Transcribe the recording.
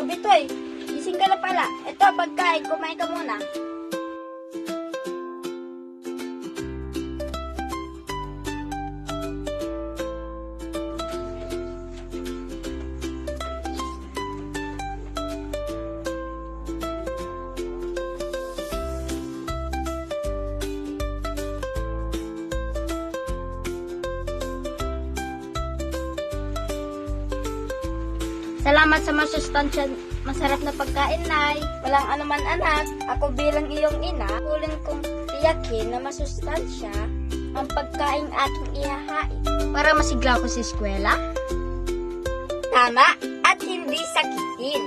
O Bitoy, gising ka na pala. Ito, pagkain, kumain ka muna. Salamat sa masustansya, masarap na pagkain, Nay. Walang anuman anak, ako bilang iyong ina, kuling kong tiyakin na masustansya ang pagkain aking ihahain. Para masigla ko sa eskwela? Tama, at hindi sakitin.